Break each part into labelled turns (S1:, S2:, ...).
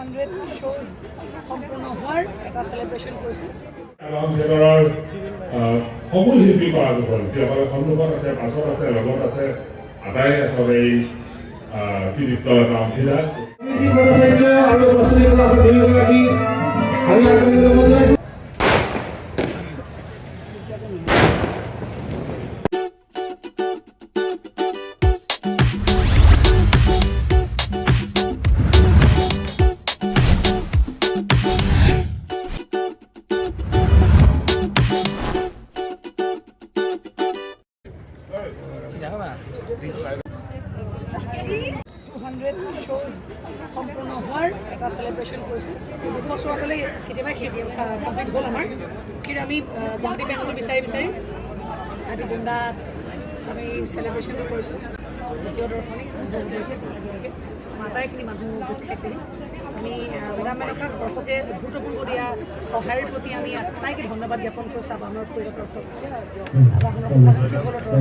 S1: Hundred shows সম্পূর্ণ হোৱাৰ এটা চেলিব্ৰেশ্যন কৰিছোঁ
S2: আমাৰ থিয়েটাৰৰ আহ, সমূহ শিল্পী কৰাসকল যিসকলে সন্মুখত আছে পাছত আছে লগত আছে আটাই আচলতে এই আহ, কৃতিত্বৰ এটা অংশীদাৰ
S3: আৰু প্ৰস্তুতি আমি আমি আগবাঢ়িবলৈ না
S1: টু হাণ্ড্ৰেড শ্ব'জ সম্পূৰ্ণ হোৱাৰ এটা চেলিব্ৰেশ্যন কৰিছোঁ। দুশ শ্ব' আচলতে কেতিয়াবা কমপ্লিট হ'ল আমাৰ। কিন্তু আমি গুৱাহাটী পেণ্ডেলটো বিচাৰি বিচাৰি আজি বৃন্দাত আমি চেলিব্ৰেশ্যনটো কৰিছোঁ। দ্বিতীয় দৰ্শনী। আটাইগৰাকী মানুহ গোট খাইছেহি। আমি মেডাম মেনকাক দৰ্শকে অভূতপূৰ্ব দিয়া সহায়ৰ প্ৰতি আমি আটাইকে ধন্যবাদ জ্ঞাপন কৰিছোঁ আবাহনৰ পৰিষদৰ তৰফৰ আবাহনৰ সভাপতিসকলৰ তৰফৰ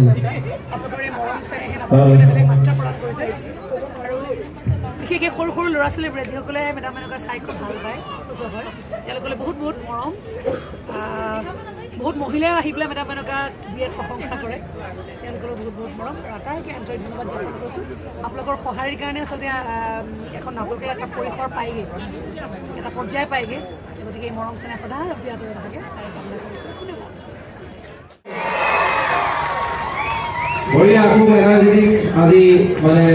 S1: আপোনালোকৰ মৰম চেনেহে আপোনালোকে বেলেগ মাত্ৰা প্ৰদান কৰিছে। আৰু বিশেষকৈ সৰু সৰু ল'ৰা ছোৱালীবোৰে যিসকলে মেডাম মেনকা চাই খুব ভালো পায় হয় তেওঁলোকলৈ বহুত বহুত মৰম। বহুত মহিলাই আহি পেলাই মেডাম মেনকাক বিয়াত প্ৰশংসা কৰে। তেওঁলোকলৈ বহুত বহুত মৰম। আৰু আটাইকে আন্তৰিক ধন্যবাদ জ্ঞাপন কৰিছোঁ। আপোনালোকৰ সঁহাৰিৰ কাৰণে আচলতে এখন নাটকে এটা পৰিসৰ পায়গৈ। এটা পৰ্যায় পায়গৈ। গতিকে এই মৰম চেনেহ সদায় অব্যাহত হৈ থাকে তাৰে কামনা কৰিছোঁ। ধন্যবাদ।
S3: বঢ়িয়া খুব এনাৰ্জেটিক আজি মানে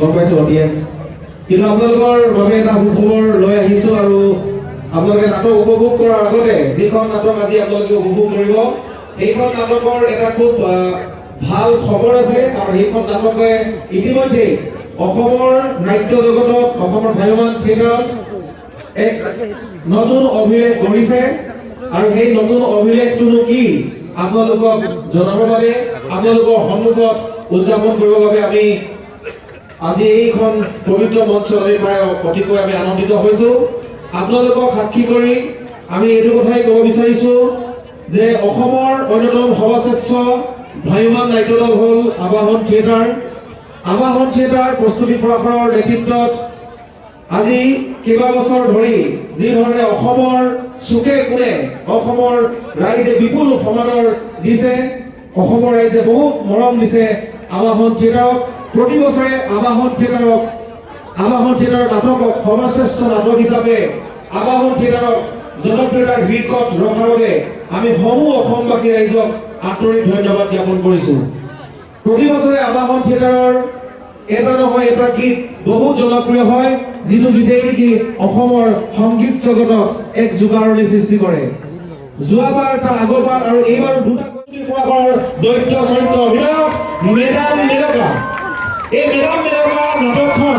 S3: গম পাইছোঁ অডিয়েঞ্চ কিন্তু আপোনালোকৰ বাবে এটা সুখবৰ লৈ আহিছোঁ আৰু আপোনালোকে নাটক উপভোগ কৰাৰ আগতে যিখন নাটক আজি আপোনালোকে উপভোগ কৰিব, সেইখন নাটকৰ এটা খুব ভালো খবৰ আছে আৰু সেইখন নাটকে ইতিমধ্যে অসমৰ নাট্য জগতত, অসমৰ ভ্ৰাম্যমান থিয়েটাৰত এক নতুন অভিলেখ গঢ়িছে। আৰু সেই নতুন অভিলেখটোনো কি আপোনালোকক জনাবৰ বাবে, আপোনালোকৰ সন্মুখত উদযাপন কৰিবৰ বাবে আমি আজি এইখন পবিত্ৰ মঞ্চত আমি প্ৰায় অতিকৈ আমি আনন্দিত হৈছোঁ। আপোনালোকক সাক্ষী কৰি আমি এইটো কথাই ক'ব বিচাৰিছোঁ যে অসমৰ অন্যতম সৰ্বশ্ৰেষ্ঠ ভ্ৰাম্যমান নাট্য দল হ'ল আবাহন থিয়েটাৰ। আবাহন থিয়েটাৰ প্ৰস্তুতি প্ৰকাশৰ নেতৃত্বত আজি কেইবা বছৰ ধৰি যি ধৰণে অসমৰ চুকে কোণে অসমৰ ৰাইজে বিপুল সমাদৰ দিছে, অসমৰ ৰাইজে বহুত মৰম দিছে আবাহন থিয়েটাৰক। প্ৰতি বছৰে আবাহন থিয়েটাৰক, আবাহন থিয়েটাৰৰ নাটকক সৰ্বশ্ৰেষ্ঠ নাটক হিচাপে আবাহন থিয়েটাৰক জনপ্ৰিয়তাৰ শীৰ্ষত ৰখাৰ বাবে আমি সমূহ অসমবাসী ৰাইজক আন্তৰিক ধন্যবাদ জ্ঞাপন কৰিছোঁ। প্ৰতি বছৰে আবাহন থিয়েটাৰৰ এটা নহয়, এটা গীত বহুত জনপ্ৰিয় হয়, যিটো গীতেই নেকি অসমৰ সংগীত জগতত এক যুগাৰণি সৃষ্টি কৰে। যোৱাবাৰ তাৰ আগৰবাৰ আৰু এইবাৰো দুটা দৈত্য চৰিত্ৰ অভিনয়ত মেডাম মেনকা এই মেডাম মেনকা নাটকখন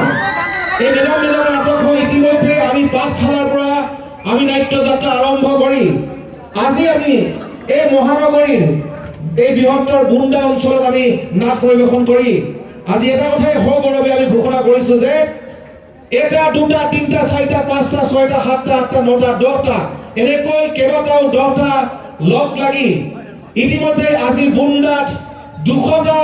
S3: এই মেডাম মেনকা নাটকখন ইতিমধ্যে আমি পাঠশালাৰ পৰা আমি নাট্য যাত্ৰা আৰম্ভ কৰি আজি আমি এই মহানগৰীৰ এই বৃহত্তৰ বুন্দা অঞ্চলত আমি নাট পৰিৱেশন কৰি আজি এটা কথাই সগৌৰৱে আমি ঘোষণা কৰিছোঁ যে এটা, দুটা, তিনিটা, চাৰিটা, পাঁচটা, ছয়টা, সাতটা, আঠটা, নটা, দহটা, এনেকৈ কেইবাটাও দহটা লগ লাগি ইতিমধ্যে আজি বুন্দাত দুশটা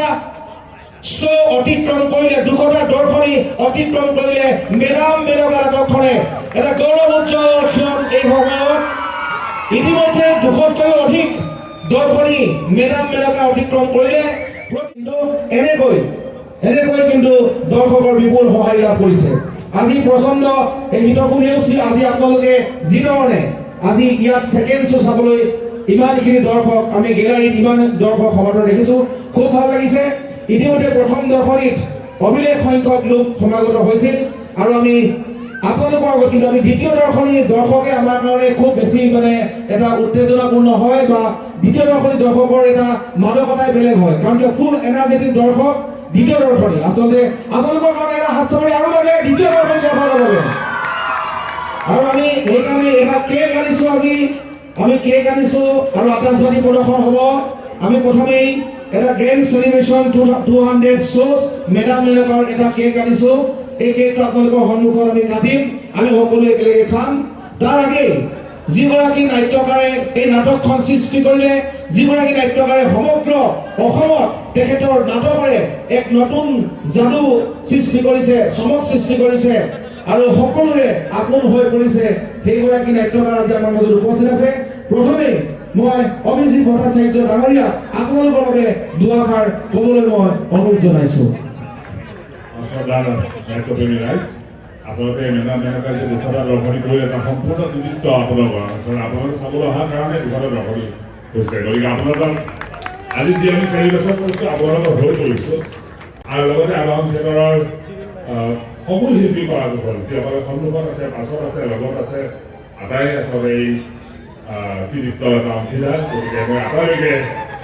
S3: শ্ব' অতিক্ৰম কৰিলে, দুশটা দৰ্শনী অতিক্ৰম কৰিলে মেডাম মেনকা নাটকখনে এটা গৌৰৱ উজ্জ্বল ক্ষণ এই সময়ত। ইতিমধ্যে দুশতকৈও অধিক দৰ্শনী মেডাম মেনকা অতিক্ৰম কৰিলে। কিন্তু এনেকৈ এনেকৈ কিন্তু দৰ্শকৰ বিপুল সঁহাৰি লাভ কৰিছে। আজি প্ৰচণ্ড এই হিতকু নেওচি, আজি আপোনালোকে যিধৰণে আজি ইয়াত ছেকেণ্ড শ্ব' চাবলৈ ইমানখিনি দৰ্শক, আমি গেলাৰীত ইমান দৰ্শক সমাদৰ দেখিছোঁ। খুব ভালো লাগিছে। ইতিমধ্যে প্ৰথম দৰ্শনীত অভিলেখ সংখ্যক লোক সমাগত হৈছিল আৰু আমি আপোনালোকৰ আগত কিন্তু আমি দ্বিতীয় দৰ্শনী দৰ্শকে আমাৰ কাৰণে খুব বেছি মানে এটা উত্তেজনাপূৰ্ণ হয় বা দ্বিতীয় দৰ্শনী দৰ্শকৰ এটা মাদকতাই বেলেগ হয়। কাৰণ কিয় ফুল এনাৰ্জেটিক দৰ্শক দ্বিতীয় দৰ্শনী। আচলতে আপোনালোকৰ কাৰণে এটা হাত চাপৰি আৰু লাগে দ্বিতীয় দৰ্শনী দৰ্শকৰ বাবে। আৰু আমি সেইকাৰণে এটা কেক আনিছোঁ আজি। আমি কেক আনিছোঁ আৰু আকাশবাণী প্ৰদৰ্শন হ'ব। আমি প্ৰথমেই এটা গ্ৰেণ্ড চেলিব্ৰেশ্যন টু হাণ্ড্ৰেড শ্ব'জ মেডাম মেনকাৰ এটা কেক আনিছোঁ এই কেকটো আপোনালোকৰ সন্মুখত আমি কাটিম। আমি সকলোৱে একেলগে খাম। তাৰ আগেই যিগৰাকী নাট্যকাৰে এই নাটকখন সৃষ্টি কৰিলে, যিগৰাকী নাট্যকাৰে সমগ্ৰ অসমত তেখেতৰ নাটকেৰে এক নতুন যাদু সৃষ্টি কৰিছে, চমক সৃষ্টি কৰিছে আৰু সকলোৰে আপোন হৈ পৰিছে। সেইগৰাকী নাট্যকাৰ আজি আমাৰ মাজত উপস্থিত আছে। প্ৰথমে মই অভিজিৎ ভট্টাচাৰ্য ডাঙৰীয়া আপোনালোকৰ বাবে দুআষাৰ ক'বলৈ মই অনুৰোধ জনাইছোঁ।
S2: আচলতে মেনা মেনকাই যে দুখদা দৰ্শনী কৰি এটা সম্পূৰ্ণ কৃতিত্ব আপোনালোকৰ আচলতে আপোনালোকে চাবলৈ অহাৰ কাৰণে দুখদা দৰ্শনী হৈছে। গতিকে আপোনালোকক আজি যি আমি চেলিব্ৰেশ্যন কৰিছোঁ আপোনালোকৰ হৈ কৰিছোঁ আৰু লগতে আবাহন থিয়েটাৰৰ সমূহ শিল্পী কৰাসকল যিসকলে সন্মুখত আছে, পাছত আছে, লগত আছে আটাই আচলতে এই আহ, কৃতিত্বৰ এটা অংশীদাৰ গতিকে মই আটাইলৈকে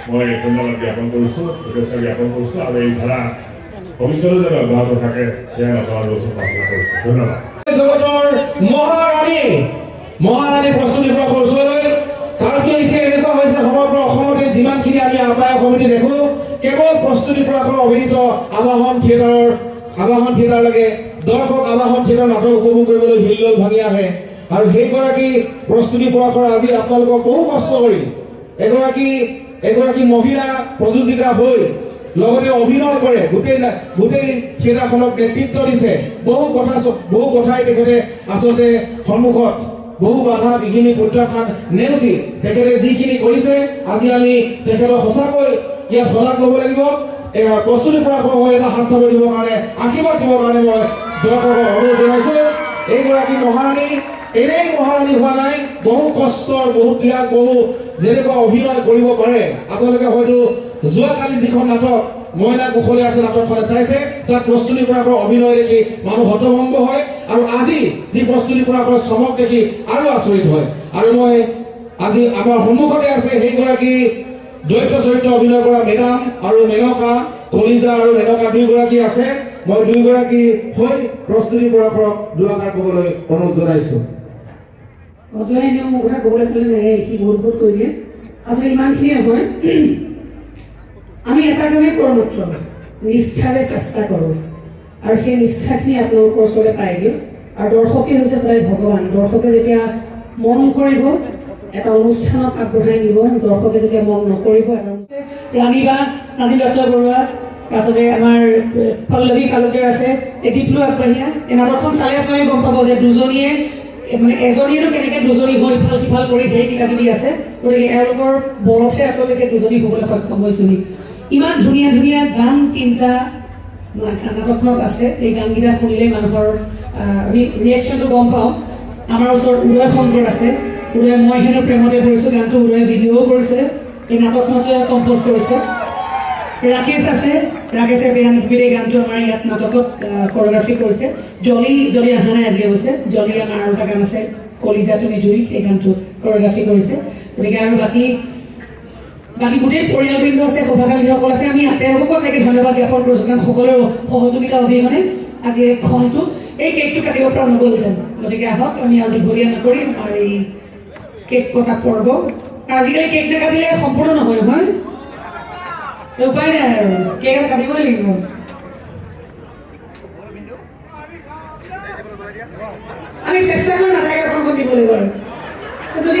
S2: মই ধন্যবাদ জ্ঞাপন কৰিছোঁ শুভেচ্ছা জ্ঞাপন কৰিছোঁ আৰু এই ধাৰা ভৱিষ্যতে যাতে অব্যাহত থাকে সেয়া নকৰাৰ ওচৰত প্ৰাৰ্থনা কৰিছোঁ ধন্যবাদ
S3: জগতৰ মহাৰাণী মহাৰাণী প্ৰস্তুতি পৰা ওচৰলৈ কাৰণ কিয় এতিয়া এনেকুৱা হৈছে সমগ্ৰ অসমতে যিমানখিনি আমি আহ্বায়ক সমিতি দেখোঁ কেৱল প্ৰস্তুতি পৰাশৰ অভিনীত আবাহন থিয়েটাৰৰ আবাহন থিয়েটাৰলৈকে দৰ্শক আবাহন থিয়েটাৰ নাটক উপভোগ কৰিবলৈ হিলদল ভাঙি আহে আৰু সেইগৰাকী প্ৰস্তুতি পৰাশৰ আজি আপোনালোকক বহু কষ্ট কৰি, এগৰাকী এগৰাকী মহিলা প্ৰযোজিকা হৈ লগতে অভিনয় কৰে, গোটেই গোটেই থিয়েটাৰখনক নেতৃত্ব দিছে। বহু কথা বহু কথাই তেখেতে আচলতে সন্মুখত বহু বাধা, বিঘিনি, প্ৰত্যাখ্যান নেওচি। তেখেতে যিখিনি কৰিছে, আজি আমি তেখেতক সঁচাকৈ ইয়াত শলাগ ল'ব লাগিব। প্ৰস্তুতি পৰা হৈ এটা হাত চাপৰি দিবৰ কাৰণে, আশীৰ্বাদ দিবৰ কাৰণে মই দৰ্শকক অনুৰোধ জনাইছোঁ। এইগৰাকী মহাৰাণী এনেই মহাৰাণী হোৱা নাই, বহু কষ্টৰ বহু ত্যাগ, বহু যেনেকুৱা অভিনয় কৰিব পাৰে। আপোনালোকে হয়তো যোৱাকালি যিখন নাটক, মইনা কুশলে আছে, নাটকখনে চাইছে, তাত প্ৰস্তুতি পৰাশৰ অভিনয় দেখি মানুহ হতভম্ব হয় আৰু আজি যি প্ৰস্তুতি পৰাশৰ চমক দেখি আৰু আচৰিত হয়। আৰু মই আজি আমাৰ সন্মুখতে আছে সেইগৰাকী দৈত্য চৰিত্ৰ অভিনয় কৰা মেডাম আৰু মেনকা, কলিজা আৰু মেনকা দুয়োগৰাকী আছে। মই দুয়োগৰাকী হৈ প্ৰস্তুতি পৰাশৰক দুআষাৰ ক'বলৈ অনুৰোধ জনাইছোঁ।
S1: অজয়ে এনেও মোৰ কথা ক'বলৈ ক'লে নেৰে সি বহুত বহুত কৈ দিয়ে। আচলতে ইমানখিনি নহয়। আমি এটা কামেই কৰোঁ মাত্ৰ নিষ্ঠাৰে চেষ্টা কৰোঁ। আৰু সেই নিষ্ঠাখিনি আপোনালোকৰ ওচৰলৈ পাই দিওঁ। আৰু দৰ্শকেই হৈছে সদায় ভগৱান। দৰ্শকে যেতিয়া মন কৰিব এটা অনুষ্ঠানক আগবঢ়াই নিব। দৰ্শকে যেতিয়া মন নকৰিব এটা ৰাণী বা ৰাণী দত্ত বৰুৱা তাৰপিছতে আমাৰ এ, পল্লৱী কালুকীয়াৰ আছে। এই দীপলু আগবাঢ়িয়া। এই নাটকখন চালে আপোনালোকে গম পাব যে দুজনীয়ে মানে এজনীয়েনো কেনেকে দুজনী হৈ ইফাল সিফাল কৰি ধেৰ কিবা কিবি আছে, গতিকে এওঁলোকৰ বলতহে আচলতে দুজনী হ'বলৈ সক্ষম হৈছোহি। ইমান ধুনীয়া ধুনীয়া গান তিনিটা নাটকখনত আছে। এই গানকেইটা শুনিলে মানুহৰ ৰিয়েকশ্যনটো গম পাওঁ। আমাৰ ওচৰত উদয় শংকৰ আছে। উদয়, মই হেনো প্ৰেমতে পৰিছোঁ গানটো উদয়ে ভিডিঅ'ও কৰিছে। এই নাটকখনতে কম্প'জ কৰিছে। ৰাকেশ আছে। ৰাকেশে এই গানটো আমাৰ ইয়াত নাটকত কোৰিঅ'গ্ৰাফি কৰিছে। জলি জলি অহা নাই আজি অৱশ্যে। জলি আমাৰ আৰু এটা গান আছে, কলিজা তুমি জুই সেই গানটো কোৰিঅ'গ্ৰাফি কৰিছে। গতিকে আৰু বাকী বাকী গোটেই পৰিয়ালবৃন্দ আছে সভাকালীসকল আছে, আমি তেওঁলোককো এনেকৈ ধন্যবাদ জ্ঞাপন কৰিছোঁ, কাৰণ সকলোৰে সহযোগিতা অবিহনে আজি এই খনটো এই কেকটো কাটিব পৰা নগ'লহেঁতেন গতিকে আহক, আমি আৰু দীঘলীয়া নকৰি আমাৰ এই কেক কটা পৰ্ব। আৰু আজিকালি কেক নাকাটিলে সম্পূৰ্ণ নহয় নহয়? উপায় নাই আৰু কেক এটা কাটিবই লাগিব আমি চেষ্টা কৰি নাথাকে অকণমান দিব লাগিব আৰু যদি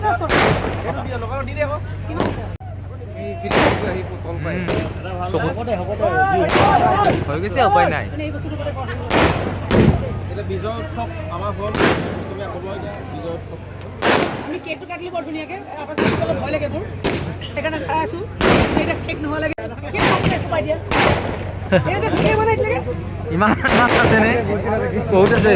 S1: হৈ
S4: গৈছে উপায় নাই
S5: বিজয় উৎসৱ আমাৰ হ'ল তুমি এতিয়া বিজয় উৎসৱ
S1: আমি কেকটো কাটিলোঁ বৰ ধুনীয়াকৈ অলপ ভয় লাগে মোৰ। সেইকাৰণে চাই আছোঁ। শেষ নোহোৱা লাগে। কেক দিয়া।
S4: ইমান মাছ আছে নে বহুত আছে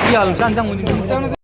S4: কি হ'ল চান চান